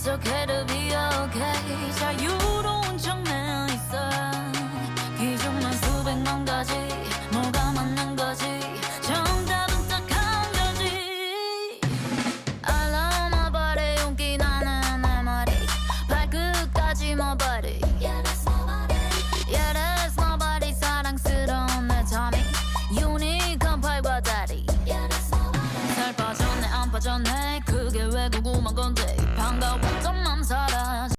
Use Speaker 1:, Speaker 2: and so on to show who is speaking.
Speaker 1: It's okay to be okay. be my body Yeah that's my body Yeah that's my body 사랑스러운 내 점이 유니크한 팔과 다리 Yeah that's my body 살 빠졌네 안 빠졌네 그게 왜 궁금한 건데 반가워